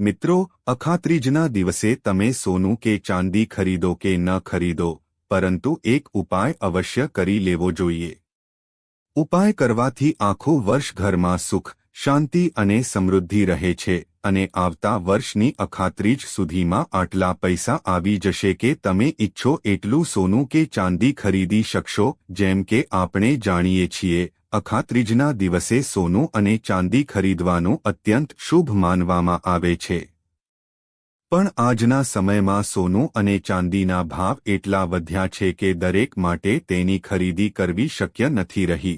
મિત્રો, અખાત્રીજના દિવસે તમે સોનું કે ચાંદી ખરીદો કે ન ખરીદો, પરંતુ એક ઉપાય અવશ્ય કરી લેવો જોઈએ. ઉપાય કરવાથી આખું વર્ષ ઘરમાં સુખ, શાંતિ અને સમૃદ્ધિ રહે છે અને આવતા વર્ષની અખાત્રીજ સુધીમાં આટલા પૈસા આવી જશે કે તમે ઇચ્છો એટલું સોનું કે ચાંદી ખરીદી શકશો, જેમ કે આપણે જાણીએ છીએ અખાત્રીજના દિવસે સોનું અને ચાંદી ખરીદવાનું અત્યંત શુભ માનવામાં આવે છે. પણ આજના સમયમાં સોનું અને ચાંદીના ભાવ એટલા વધ્યા છે કે દરેક માટે તેની ખરીદી કરવી શક્ય નથી રહી.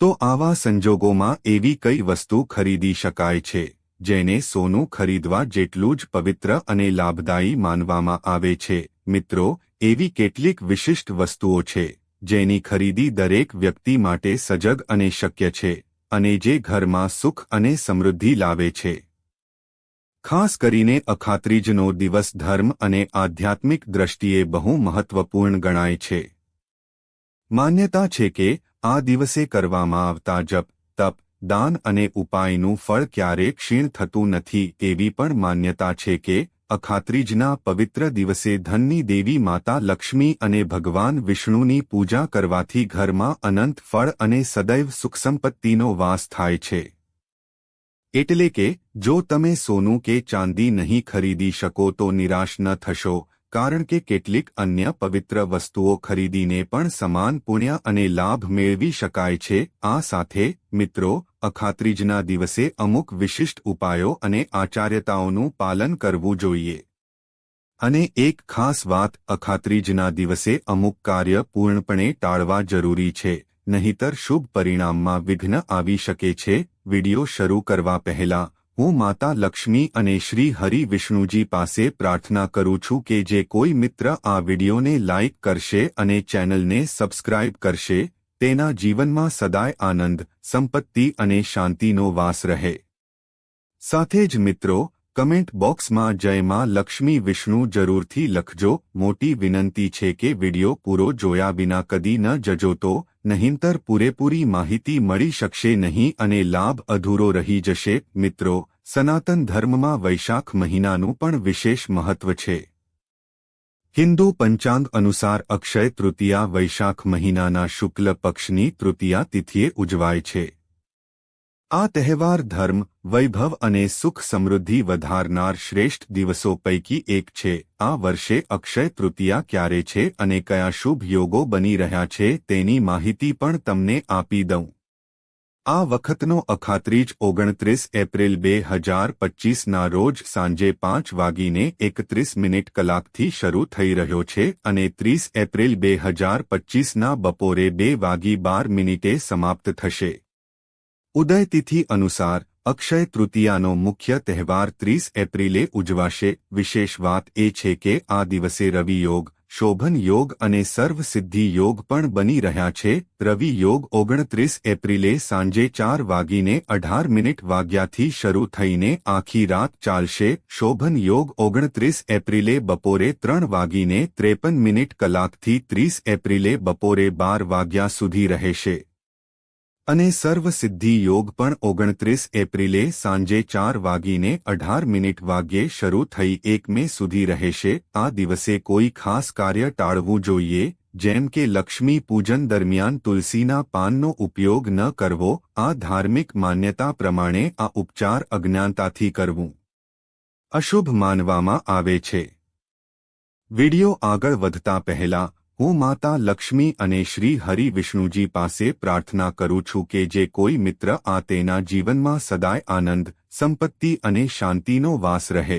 તો આવા સંજોગોમાં એવી કઈ વસ્તુ ખરીદી શકાય છે, જેને સોનું ખરીદવા જેટલું જ પવિત્ર અને લાભદાયી માનવામાં આવે છે? મિત્રો, એવી કેટલીક વિશિષ્ટ વસ્તુઓ છે. જેની ખરીદી દરેક વ્યક્તિ માટે સજગ અને શક્ય છે, અને જે ઘરમાં સુખ અને સમૃદ્ધિ લાવે છે. ખાસ કરીને અખાત્રીજનો દિવસ ધર્મ અને આધ્યાત્મિક દ્રષ્ટિએ બહુ મહત્વપૂર્ણ ગણાય છે. માન્યતા છે કે, આ દિવસે કરવામાં આવતા જપ, તપ, દાન અને ઉપાયનું ફળ ક્યારે ક્ષીણ થતું નથી એવી પણ માન્યતા છે કે અખાત્રીજના પવિત્ર દિવસે ધનની દેવી માતા લક્ષ્મી અને ભગવાન વિષ્ણુની પૂજા કરવાથી ઘરમાં અનંત ફળ અને સદૈવ સુખસંપત્તિનો વાસ થાય છે. એટલે કે, જો તમે સોનું કે ચાંદી નહીં ખરીદી શકો તો નિરાશ ન થશો, કારણ કે કેટલીક અન્ય પવિત્ર વસ્તુઓ ખરીદીને પણ સમાન પુણ્ય અને લાભ મેળવી શકાય છે. આ સાથે, મિત્રો અખાત્રીજના દિવસે અમુક વિશિષ્ટ ઉપાયો અને આચાર્યતાઓનું પાલન કરવું જોઈએ. અને એક ખાસ વાત, અખાત્રીજના દિવસે અમુક કાર્ય પૂર્ણપણે ટાળવા જરૂરી છે, નહીતર શુભ પરિણામમાં વિઘ્ન આવી શકે છે. વિડિયો શરૂ કરવા પહેલા, હું માતા લક્ષ્મી અને શ્રી હરિ વિષ્ણુજી પાસે પ્રાર્થના કરું છું કે જે કોઈ મિત્ર આ વિડિયોને લાઇક કરશે અને ચેનલને સબસ્ક્રાઇબ કરશે તેના જીવનમાં સદાય આનંદ, સંપત્તિ અને શાંતિનો વાસ રહે. સાથે જ મિત્રો, કમેન્ટ બોક્સમાં જય માં લક્ષ્મી વિષ્ણુ જરૂરથી લખજો. મોટી વિનંતી છે કે વિડિયો પૂરો જોયા વિના કદી ન જજો તો નહીંતર પૂરેપૂરી માહિતી મળી શકશે નહીં અને લાભ અધૂરો રહી જશે. મિત્રો, સનાતન ધર્મમાં વૈશાખ મહિનાનું પણ વિશેષ મહત્વ છે. હિન્દુ પંચાંગ અનુસાર અક્ષય તૃતીયા વૈશાખ મહિનાના શુક્લ પક્ષની તૃતીયા તિથિએ ઉજવાય છે. આ તહેવાર ધર્મ, વૈભવ અને સુખ સમૃદ્ધિ વધારનાર શ્રેષ્ઠ દિવસો પૈકી એક છે. આ વર્ષે અક્ષય તૃતીયા ક્યારે છે અને કયા શુભ યોગો બની રહ્યા છે તેની માહિતી પણ તમને આપી દઉં. આ વખતનો અખાત્રીજ ઓગણત્રીસ એપ્રિલ બે હજાર પચ્ચીસના રોજ સાંજે પાંચ વાગીને એકત્રીસ મિનિટ કલાકથી શરૂ થઈ રહ્યો છે અને ત્રીસ એપ્રિલ બે હજાર પચ્ચીસના બપોરે બે વાગી બાર મિનિટે સમાપ્ત થશે. ઉદયતિથિ અનુસાર અક્ષય તૃતીયાનો મુખ્ય તહેવાર ત્રીસ એપ્રિલે ઉજવાશે. વિશેષ વાત એ છે કે આ દિવસે રવિ યોગ શોભન યોગ અને સર્વ સિદ્ધિ યોગ પણ બની રહ્યા છે. રવિ યોગ ઓગણત્રીસ એપ્રિલે સાંજે ચાર વાગીને અઢાર મિનિટ વાગ્યાથી શરૂ થઈને આખી રાત ચાલશે. શોભન યોગ ઓગણત્રીસ એપ્રિલે બપોરે ત્રણ વાગીને ત્રેપન મિનિટ કલાકથી ત્રીસ એપ્રિલે બપોરે બાર વાગ્યા સુધી રહેશે. અને સર્વસિદ્ધિ યોગ પણ ઓગણત્રીસ એપ્રિલે સાંજે ચાર વાગીને અઢાર મિનિટ વાગ્યે શરૂ થઈ એક મે સુધી રહેશે. આ દિવસે કોઈ ખાસ કાર્ય ટાળવું જોઈએ, જેમ કે લક્ષ્મી પૂજન દરમિયાન તુલસીના પાનનો ઉપયોગ ન કરવો. આ ધાર્મિક માન્યતા પ્રમાણે આ ઉપચાર અજ્ઞાનતાથી કરવું અશુભ માનવામાં આવે છે. વિડિયો આગળ વધતા પહેલા હું માતા લક્ષ્મી અને શ્રી હરિ વિષ્ણુજી પાસે પ્રાર્થના કરું છું કે જે કોઈ મિત્ર આ તેના જીવનમાં સદાય આનંદ, સંપત્તિ અને શાંતિનો વાસ રહે.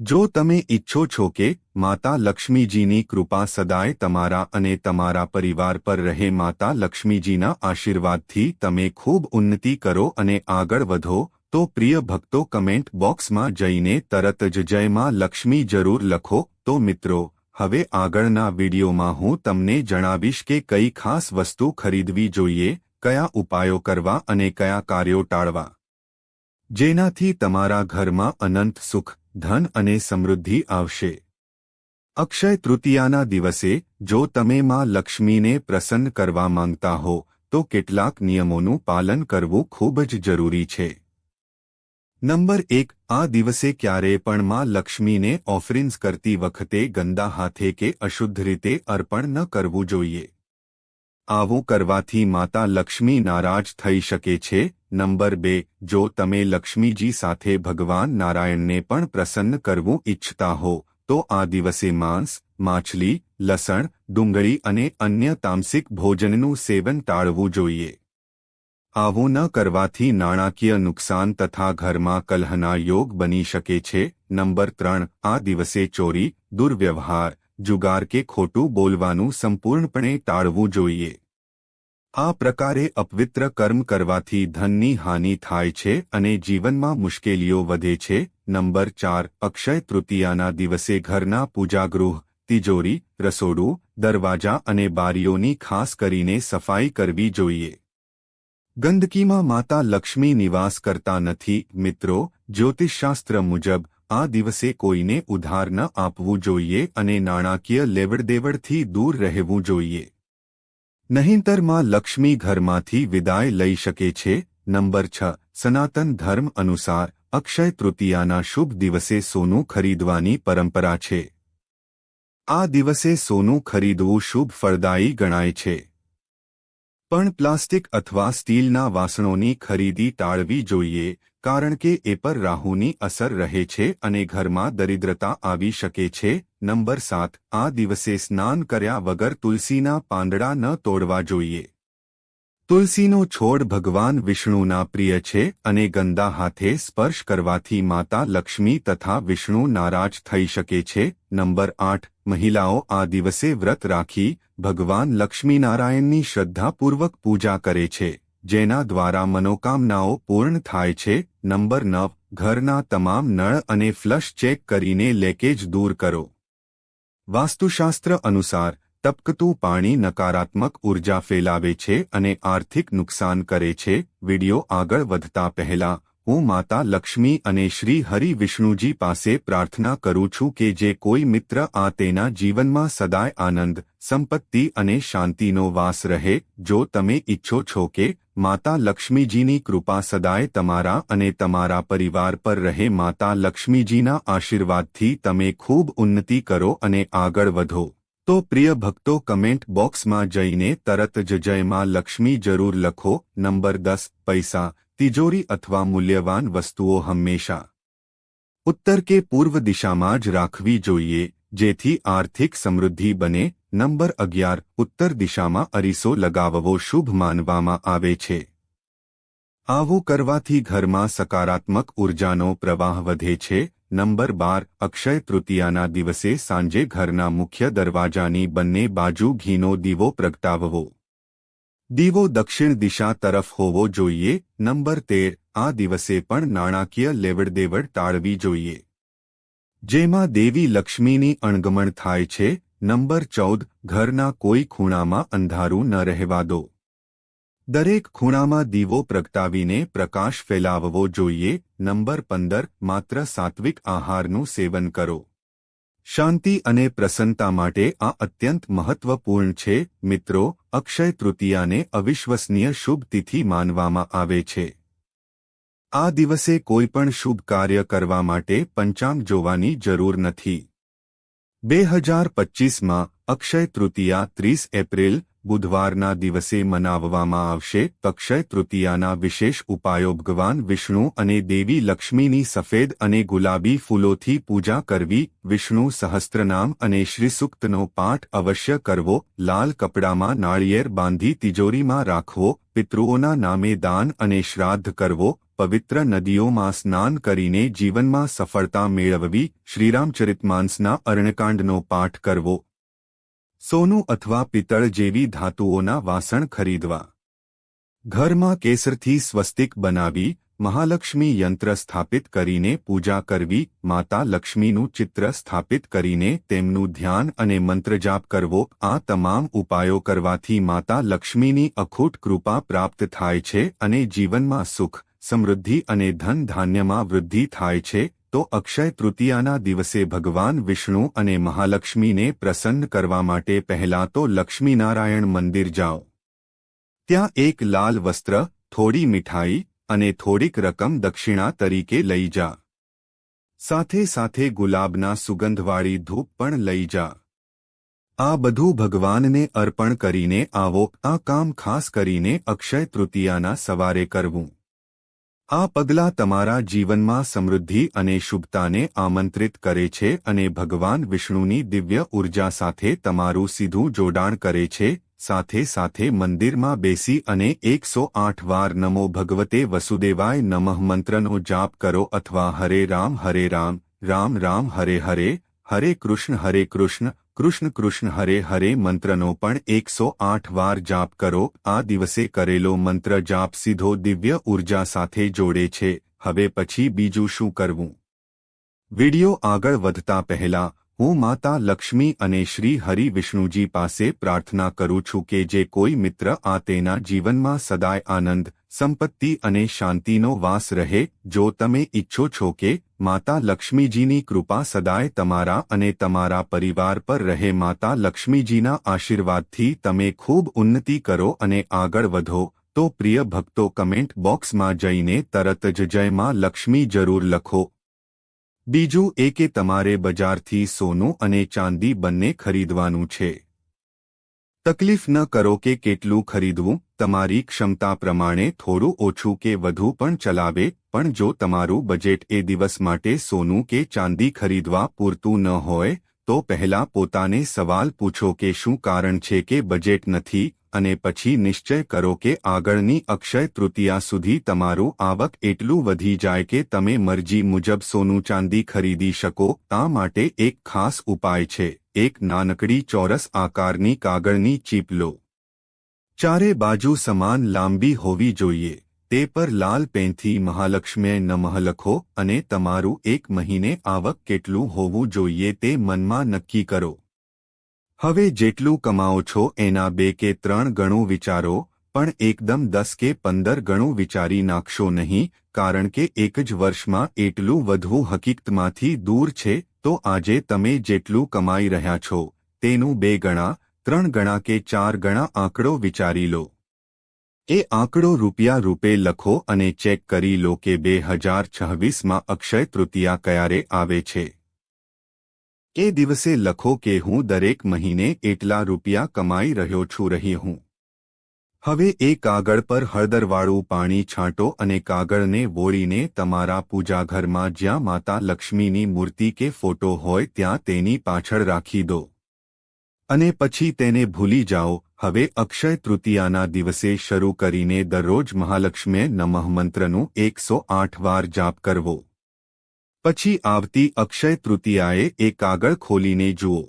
જો તમે ઈચ્છો છો કે માતા લક્ષ્મીજીની કૃપા સદાય તમારા અને તમારા પરિવાર પર રહે, માતા લક્ષ્મીજીના આશીર્વાદથી તમે ખૂબ ઉન્નતિ કરો અને આગળ વધો, તો પ્રિય ભક્તો કમેન્ટ બોક્સમાં જઈને તરત જ જય માં લક્ષ્મી જરૂર લખો. તો મિત્રો હવે આગળના વિડીયોમાં હું તમને જણાવીશ કે કઈ ખાસ વસ્તુ ખરીદવી જોઈએ, કયા ઉપાયો કરવા અને કયા કાર્યો ટાળવા. જેનાથી તમારા ઘરમાં અનંત સુખ, ધન અને સમૃદ્ધિ આવશે. અક્ષય તૃતીયાના દિવસે, જો તમે માં લક્ષ્મીને પ્રસન્ન કરવા માંગતા હો, તો કેટલાક નિયમોનું પાલન કરવું ખૂબ જ જરૂરી છે. નંબર એક, આ દિવસે ક્યારેય પણ માં લક્ષ્મીને ઓફરિંગ્સ કરતી વખતે ગંદા હાથે કે અશુદ્ધ રીતે અર્પણ ન કરવું જોઈએ. આવું કરવાથી માતા લક્ષ્મી નારાજ થઈ શકે છે. નંબર બે, જો તમે લક્ષ્મીજી સાથે ભગવાન નારાયણને પણ પ્રસન્ન કરવું ઇચ્છતા હો, તો આ દિવસે માંસ, માછલી, લસણ, ડુંગળી અને અન્ય તામસિક ભોજનનું સેવન ટાળવું જોઈએ. આવું ન કરવાથી નાણાકીય નુકસાન તથા ઘરમાં કલહના યોગ બની શકે છે. નંબર ત્રણ, આ દિવસે ચોરી, દુર્વ્યવહાર, જુગાર કે ખોટું બોલવાનું સંપૂર્ણપણે ટાળવું જોઈએ. આ પ્રકારે અપવિત્ર કર્મ કરવાથી ધનની હાનિ થાય છે અને જીવનમાં મુશ્કેલીઓ વધે છે. નંબર ચાર, અક્ષય તૃતીયાના દિવસે ઘરના પૂજાગૃહ, તિજોરી, રસોડું, દરવાજા અને બારીઓની ખાસ કરીને સફાઈ કરવી જોઈએ. ગંદકીમાં માતા લક્ષ્મી નિવાસ કરતા નથી, મિત્રો. જ્યોતિષશાસ્ત્ર મુજબ, આ દિવસે કોઈને ઉધાર ન આપવું જોઈએ અને નાણાકીય લેવડદેવડથી દૂર રહેવું જોઈએ. નહીંતરમાં લક્ષ્મી ઘરમાંથી વિદાય લઈ શકે છે. નંબર છ. સનાતન ધર્મ અનુસાર, અક્ષય તૃતીયાના શુભ દિવસે સોનું ખરીદવાની પરંપરા છે. આ દિવસે સોનું ખરીદવું શુભ ફળદાયી ગણાય છે. પણ પ્લાસ્ટિક અથવા સ્ટીલના વાસણોની ખરીદી ટાળવી જોઈએ, કારણ કે એ પર રાહુની અસર રહે છે અને ઘરમાં દરિદ્રતા આવી શકે છે. નંબર સાત, આ દિવસે સ્નાન કર્યા વગર તુલસીના પાંદડા ન તોડવા જોઈએ. તુલસીનો છોડ ભગવાન વિષ્ણુના પ્રિય છે અને ગંદા હાથે સ્પર્શ કરવાથી માતા લક્ષ્મી તથા વિષ્ણુ નારાજ થઈ શકે છે. નંબર આઠ, મહિલાઓ આ દિવસે વ્રત રાખી ભગવાન લક્ષ્મીનારાયણની શ્રદ્ધાપૂર્વક પૂજા કરે છે, જેના દ્વારા મનોકામનાઓ પૂર્ણ થાય છે. નંબર નવ, ઘરના તમામ નળ અને ફ્લશ ચેક કરીને લેકેજ દૂર કરો. વાસ્તુશાસ્ત્ર અનુસાર ટપકતું પાણી નકારાત્મક ઊર્જા ફેલાવે છે અને આર્થિક નુકસાન કરે છે. વિડિયો આગળ વધતા પહેલા હું માતા લક્ષ્મી અને શ્રી હરિ વિષ્ણુજી પાસે પ્રાર્થના કરું છું કે જે કોઈ મિત્ર આ તેના જીવનમાં સદાય આનંદ, સંપત્તિ અને શાંતિનો વાસ રહે. જો તમે ઈચ્છો છો કે માતા લક્ષ્મીજીની કૃપા સદાય તમારા અને તમારા પરિવાર પર રહે, માતા લક્ષ્મીજીના આશીર્વાદથી તમે ખૂબ ઉન્નતિ કરો અને આગળ વધો. તો પ્રિય ભક્તો કમેન્ટ બોક્સમાં જઈને તરત જ જયમાં લક્ષ્મી જરૂર લખો. નંબર દસ, પૈસા, તિજોરી અથવા મૂલ્યવાન વસ્તુઓ હંમેશા. ઉત્તર કે પૂર્વ દિશામાં જ રાખવી જોઈએ, જેથી આર્થિક સમૃદ્ધિ બને. નંબર અગિયાર, ઉત્તર દિશામાં અરીસો લગાવવો શુભ માનવામાં આવે છે. આવું કરવાથી ઘરમાં સકારાત્મક ઉર્જાનો પ્રવાહ વધે છે નંબર બાર, અક્ષય તૃતીયાના દિવસે સાંજે ઘરના મુખ્ય દરવાજાની બંને બાજુ ઘીનો દીવો પ્રગટાવવો. દીવો દક્ષિણ દિશા તરફ હોવો જોઈએ. નંબર તેર, આ દિવસે પણ નાણાકીય લેવડદેવડ ટાળવી જોઈએ. જેમાં દેવી લક્ષ્મીની અણગમણ થાય છે. નંબર ચૌદ, ઘરના કોઈ ખૂણામાં અંધારું ન રહેવા દો. દરેક ખૂણામાં દીવો પ્રગટાવીને પ્રકાશ ફેલાવવો જોઈએ. નંબર પંદર, માત્ર સાત્વિક આહારનું સેવન કરો. શાંતિ અને પ્રસન્નતા માટે આ અત્યંત મહત્વપૂર્ણ છે. મિત્રો, અક્ષય તૃતીયાને અવિશ્વસનીય શુભ તિથિ માનવામાં આવે છે. આ દિવસે કોઈપણ શુભ કાર્ય કરવા માટે પંચાંગ જોવાની જરૂર નથી. બે હજાર પચ્ચીસમાં અક્ષય તૃતીયા ત્રીસ એપ્રિલ બુધવારના દિવસે મનાવવામાં આવશે અક્ષય તૃતીયાના વિશેષ ઉપાયો ભગવાન વિષ્ણુ અને દેવી લક્ષ્મીની સફેદ અને ગુલાબી ફૂલોથી પૂજા કરવી, વિષ્ણુ સહસ્ત્રનામ અને શ્રીસુક્તનો પાઠ અવશ્ય કરવો, લાલ કપડામાં નાળિયેર બાંધી તિજોરીમાં રાખવો, પિતૃઓના નામે દાન અને શ્રાદ્ધ કરવો, પવિત્ર નદીઓમાં સ્નાન કરીને જીવનમાં સફળતા મેળવવી શ્રીરામચરિતમાનસના અરણકાંડનો પાઠ કરવો સોનું અથવા પિત્તળ જેવી ધાતુઓના વાસણ ખરીદવા. ઘરમાં કેસરથી સ્વસ્તિક બનાવી, મહાલક્ષ્મી યંત્ર સ્થાપિત કરીને પૂજા કરવી, માતા લક્ષ્મીનું ચિત્ર સ્થાપિત કરીને તેમનું ધ્યાન અને મંત્રજાપ કરવો, આ તમામ ઉપાયો કરવાથી માતા લક્ષ્મીની અખૂટ કૃપા પ્રાપ્ત થાય છે અને જીવનમાં સુખ, સમૃદ્ધિ અને ધન ધાન્યમાં વૃદ્ધિ થાય છે તો અક્ષય તૃતીયાના દિવસે ભગવાન વિષ્ણુ અને મહાલક્ષ્મીને પ્રસન્ન કરવા માટે પહેલાં તો લક્ષ્મીનારાયણ મંદિર જાઓ. ત્યાં એક લાલ વસ્ત્ર, થોડી મીઠાઈ અને થોડીક રકમ દક્ષિણા તરીકે લઈ જા. સાથે સાથે ગુલાબના સુગંધવાળી ધૂપ પણ લઈ જા. આ બધું ભગવાનને અર્પણ કરીને આવો, આ કામ ખાસ કરીને અક્ષય તૃતીયાના સવારે કરવું. આ પગલાં તમારા જીવનમાં સમૃદ્ધિ અને શુભતાને આમંત્રિત કરે છે અને ભગવાન વિષ્ણુની દિવ્ય ઊર્જા સાથે તમારું સીધું જોડાણ કરે છે. સાથે સાથે મંદિરમાં બેસી અને એકસો આઠ વાર નમો ભગવતે વસુદેવાય નમઃ મંત્રનો જાપ કરો અથવા હરે રામ હરે રામ રામ રામ હરે હરે હરે કૃષ્ણ હરે કૃષ્ણ કૃષ્ણ કૃષ્ણ હરે હરે મંત્રનો પણ એકસો આઠ વાર જાપ કરો. આ દિવસે કરેલો મંત્ર જાપ સીધો દિવ્ય ઊર્જા સાથે જોડે છે. હવે પછી બીજું શું કરવું? વિડિયો આગળ વધતા પહેલા, હું માતા લક્ષ્મી અને શ્રી હરિ વિષ્ણુજી પાસે પ્રાર્થના કરું છું કે જે કોઈ મિત્ર આ તેના જીવનમાં સદાય આનંદ, સંપત્તિ અને શાંતિનો વાસ રહે. જો તમે ઈચ્છો છો કે માતા લક્ષ્મીજીની કૃપા સદાય તમારા અને તમારા પરિવાર પર રહે. માતા લક્ષ્મીજીના આશીર્વાદથી તમે ખૂબ ઉન્નતિ કરો અને આગળ વધો. તો પ્રિય ભક્તો કમેન્ટ બોક્સમાં જઈને તરત જ જય માં લક્ષ્મી જરૂર લખો. બીજું એ કે તમારે બજારથી સોનું અને ચાંદી બંને ખરીદવાનું છે. તકલીફ ન કરો કે કેટલું ખરીદવું. તમારી ક્ષમતા પ્રમાણે થોડું ઓછું કે વધુ પણ ચલાવે, પણ જો તમારું બજેટ એ દિવસ માટે સોનું કે ચાંદી ખરીદવા પૂરતું ન હોય, તો પહેલા પોતાને સવાલ પૂછો કે શું કારણ છે કે બજેટ નથી, અને પછી નિશ્ચય કરો કે આગળની અક્ષય તૃતીયા સુધી તમારું આવક એટલું વધી જાય કે તમે મરજી મુજબ સોનું ચાંદી ખરીદી શકો આ માટે એક ખાસ ઉપાય છે. એક નાનકડી ચોરસ આકારની કાગળની ચીપ લો. ચારે બાજુ સમાન લાંબી હોવી જોઈએ. તે પર લાલ પેનથી મહાલક્ષ્મીએ નમઃ લખો અને તમારું એક મહિને આવક કેટલું હોવું જોઈએ તે મનમાં નક્કી કરો. હવે જેટલું કમાઓ છો એના બે કે ત્રણ ગણું વિચારો, પણ એકદમ દસ કે પંદર ગણું વિચારી નાખશો નહીં, કારણ કે એક જ વર્ષમાં એટલું વધવું હકીકતમાંથી દૂર છે, તો આજે તમે જેટલું કમાઈ રહ્યા છો, તેનું બે ગણા ત્રણ ગણા કે ચાર ગણા આંકડો વિચારી લો. એ આંકડો રૂપિયા રૂપે લખો અને ચેક કરી લો કે બે હજાર છવ્વીસમાં અક્ષય તૃતીયા ક્યારે આવે છે. એ દિવસે લખો કે હું દરેક મહિને એટલા રૂપિયા કમાઈ રહ્યો છું, રહી હું. હવે એ કાગળ પર હળદરવાળું પાણી છાંટો અને કાગળને વોળીને તમારા પૂજાઘરમાં જ્યાં માતા લક્ષ્મીની મૂર્તિ કે ફોટો હોય ત્યાં તેની પાછળ રાખી દો. અને પછી તેને ભૂલી જાઓ. હવે અક્ષય તૃતીયાના દિવસે શરૂ કરીને દરરોજ મહાલક્ષ્મીએ નમઃ મંત્રનું એકસો આઠ વાર જાપ કરવો. પછી આવતી અક્ષય તૃતીયાએ એ કાગળ ખોલીને જુઓ.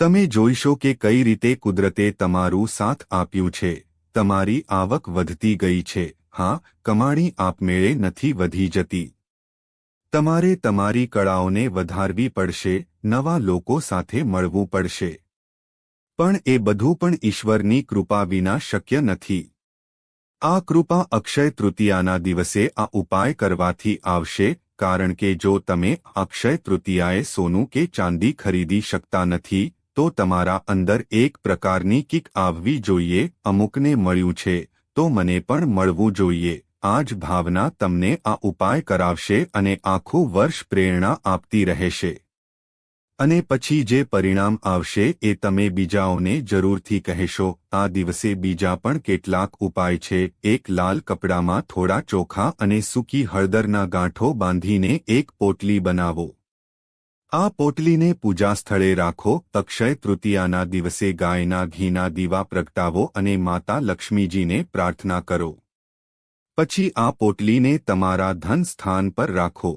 તમે જોઈશો કે કઈ રીતે કુદરતે તમારું સાથ આપ્યું છે. તમારી આવક વધતી ગઈ છે. હા, કમાણી આપમેળે નથી વધી જતી. તમારે તમારી કળાઓને વધારવી પડશે. નવા લોકો સાથે મળવું પડશે. પણ એ બધું પણ ઈશ્વરની કૃપા વિના શક્ય નથી. આ કૃપા અક્ષય તૃતીયાના દિવસે આ ઉપાય કરવાથી આવશે, કારણ કે જો તમે અક્ષય તૃતીયાએ સોનું કે ચાંદી ખરીદી શકતા નથી, તો તમારા અંદર એક પ્રકારની કિક આવવી જોઈએ, અમુકને મળ્યું છે, તો મને પણ મળવું જોઈએ. આ જ ભાવના તમને આ ઉપાય કરાવશે અને આખું વર્ષ પ્રેરણા આપતી રહેશે. અને પછી જે પરિણામ આવશે એ તમે બીજાઓને જરૂરથી કહેશો. આ દિવસે બીજા પણ કેટલાક ઉપાય છે. એક લાલ કપડામાં થોડા ચોખા અને સૂકી હળદરના ગાંઠો બાંધીને એક પોટલી બનાવો. આ પોટલીને પૂજા સ્થળે રાખો. અક્ષય તૃતીયાના દિવસે ગાયના ઘીના દીવા પ્રગટાવો અને માતા લક્ષ્મીજીને પ્રાર્થના કરો. પછી આ પોટલીને તમારા ધન સ્થાન પર રાખો.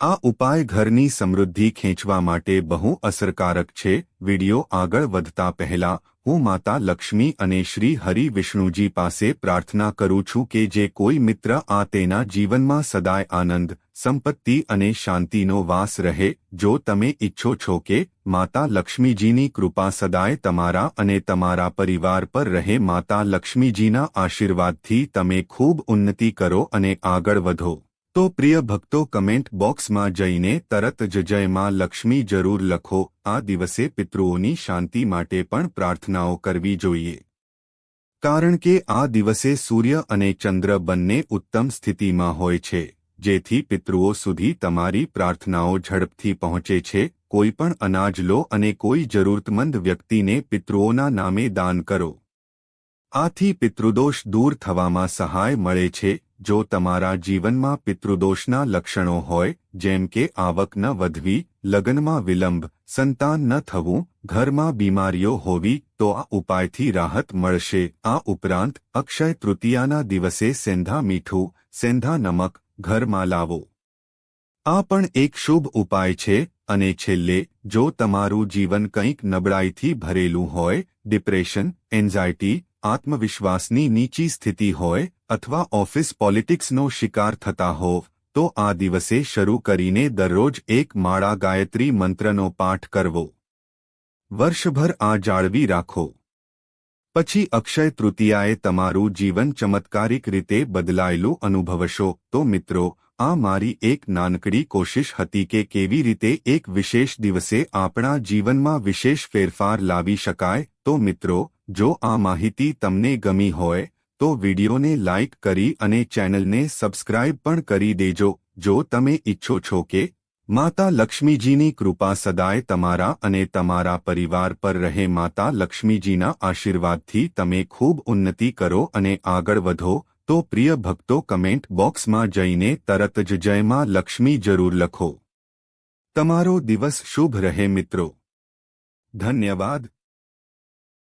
આ ઉપાય ઘરની સમૃદ્ધિ ખેંચવા માટે બહુ અસરકારક છે. વિડિયો આગળ વધતા પહેલા હું માતા લક્ષ્મી અને શ્રી હરિ વિષ્ણુજી પાસે પ્રાર્થના કરું છું કે જે કોઈ મિત્ર આ તેના જીવનમાં સદાય આનંદ, સંપત્તિ અને શાંતિનો વાસ રહે. જો તમે ઈચ્છો છો કે માતા લક્ષ્મીજીની કૃપા સદાય તમારા અને તમારા પરિવાર પર રહે, માતા લક્ષ્મીજીના આશીર્વાદથી તમે ખૂબ ઉન્નતિ કરો અને આગળ વધો. તો પ્રિય ભક્તો કમેન્ટ બોક્સમાં જઈને તરત જ જય માં લક્ષ્મી જરૂર લખો. આ દિવસે પિતૃઓની શાંતિ માટે પણ પ્રાર્થનાઓ કરવી જોઈએ. કારણ કે આ દિવસે સૂર્ય અને ચંદ્ર બંને ઉત્તમ સ્થિતિમાં હોય છે. જેથી પિતૃઓ સુધી તમારી પ્રાર્થનાઓ ઝડપથી પહોંચે છે. કોઈ પણ અનાજ લો અને કોઈ જરૂરતમંદ વ્યક્તિને પિતૃઓના નામે દાન કરો. આથી પિતૃદોષ દૂર થવામાં સહાય મળે છે. જો તમારા જીવનમાં પિતૃદોષના લક્ષણો હોય, જેમ કે આવક ન વધવી, લગ્નમાં વિલંબ, સંતાન ન થવું, ઘરમાં બીમારીઓ હોવી, તો આ ઉપાયથી રાહત મળશે. આ ઉપરાંત, અક્ષય તૃતીયાના દિવસે સેંધા મીઠું, સેંધા નમક, ઘરમાં લાવો. આ પણ એક શુભ ઉપાય છે, અને છેલ્લે, જો તમારું જીવન કંઈક નબળાઈથી ભરેલું હોય, ડિપ્રેશન, એન્ઝાયટી, આત્મવિશ્વાસની નીચી સ્થિતિ હોય અથવા ઓફિસ પોલિટિક્સનો શિકાર થતા હોવ તો આ દિવસે શરૂ કરીને દરરોજ એક માળા ગાયત્રી મંત્રનો પાઠ કરવો. વર્ષભર આ જાળવી રાખો. પછી અક્ષય તૃતીયાએ તમારું જીવન ચમત્કારિક રીતે બદલાયેલું અનુભવશો, તો મિત્રો, આ મારી એક નાનકડી કોશિશ હતી કે કેવી રીતે એક વિશેષ દિવસે આપણા જીવનમાં વિશેષ ફેરફાર લાવી શકાય, તો મિત્રો, જો આ માહિતી તમને ગમી હોય તો વિડિયોને લાઇક કરી અને ચેનલને સબસ્ક્રાઇબ પણ કરી દેજો. જો તમે ઈચ્છો છો કે માતા લક્ષ્મીજીની કૃપા સદાય તમારા અને તમારા પરિવાર પર રહે, માતા લક્ષ્મીજીના આશીર્વાદથી તમે ખૂબ ઉન્નતિ કરો અને આગળ વધો, તો પ્રિય ભક્તો કમેન્ટ બોક્સમાં જઈને તરત જ જયમાં લક્ષ્મી જરૂર લખો. તમારો દિવસ શુભ રહે મિત્રો. ધન્યવાદ.